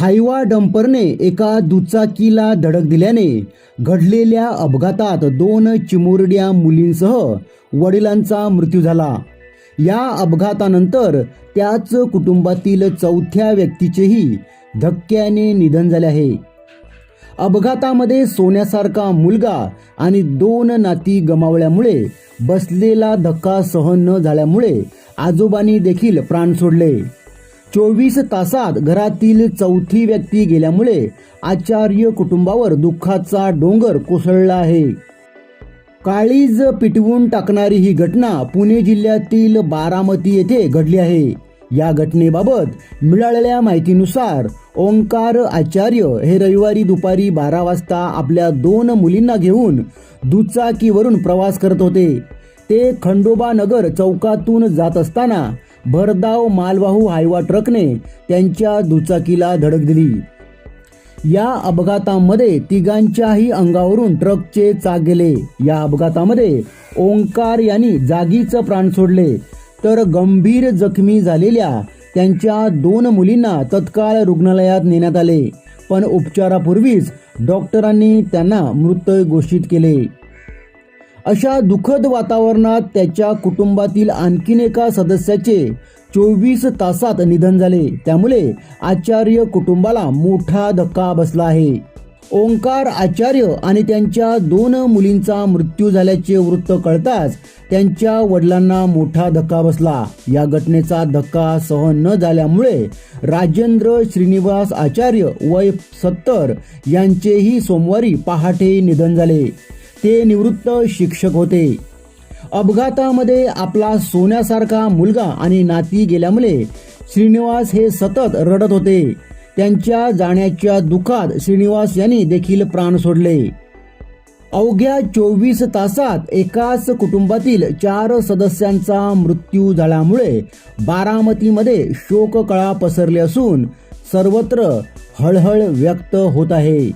Hyva डंपरने एका दुचाकीला धडक दिल्याने घडलेल्या अपघातात दोन चिमुरड्या मुलींसह वडिलांचा मृत्यू झाला. या अपघातानंतर त्याच कुटुंबातील चौथ्या व्यक्तीचेही धक्क्याने निधन झाले आहे. अपघातामध्ये सोन्यासारखा मुलगा आणि दोन नाती गमावल्यामुळे बसलेला धक्का सहन न झाल्यामुळे आजोबांनी देखील प्राण सोडले. चोवीस तासात घरातील चौथी व्यक्ती गेल्यामुळे आचार्य कुटुंबावर दुःखाचा डोंगर कोसळला आहे. काळीज पिटवून टाकणारी ही घटना पुणे जिल्ह्यातील बारामती येथे घडली आहे. या घटनेबाबत मिळालेल्या माहितीनुसार ओंकार आचार्य हे रविवारी दुपारी बारा वाजता आपल्या दोन मुलींना घेऊन दुचाकीवरून प्रवास करत होते. ते खंडोबा नगर चौकातून जात असताना भरधाव मालवाहू हायवा ट्रकने त्यांच्या दुचाकीला धडक दिली. या अपघातामध्ये तिघांच्याही अंगावरून ट्रकचे चाक गेले. या अपघातामध्ये ओंकार यांनी जागीच प्राण सोडले. तर गंभीर जखमी झालेल्या त्यांच्या दोन मुलींना तत्काळ रुग्णालयात नेण्यात आले. पण उपचारापूर्वीच डॉक्टरांनी त्यांना मृत घोषित केले. अशा दुःखद वातावरणात त्याच्या कुटुंबातील आणखीन एका सदस्याचे चोवीस तासात निधन झाले. त्यामुळे आचार्य कुटुंबाला मोठा धक्का बसला आहे. ओंकार आचार्य आणि त्यांच्या दोन मुलींचा मृत्यू झाल्याचे वृत्त कळताच त्यांच्या वडिलांना मोठा धक्का बसला. या घटनेचा धक्का सहन न झाल्यामुळे राजेंद्र श्रीनिवास आचार्य वय सत्तर यांचेही सोमवारी पहाटे निधन झाले. ते निवृत्त शिक्षक होते. अपघातामध्ये आपला सोन्यासारखा मुलगा आणि नाती गेल्यामुळे श्रीनिवास हे सतत रडत होते. त्यांच्या जाण्याच्या दुःखात श्रीनिवास यांनी देखील प्राण सोडले. अवघ्या चोवीस तासात एकाच कुटुंबातील चार सदस्यांचा मृत्यू झाल्यामुळे बारामतीमध्ये शोककळा पसरली असून सर्वत्र हळहळ व्यक्त होत आहे.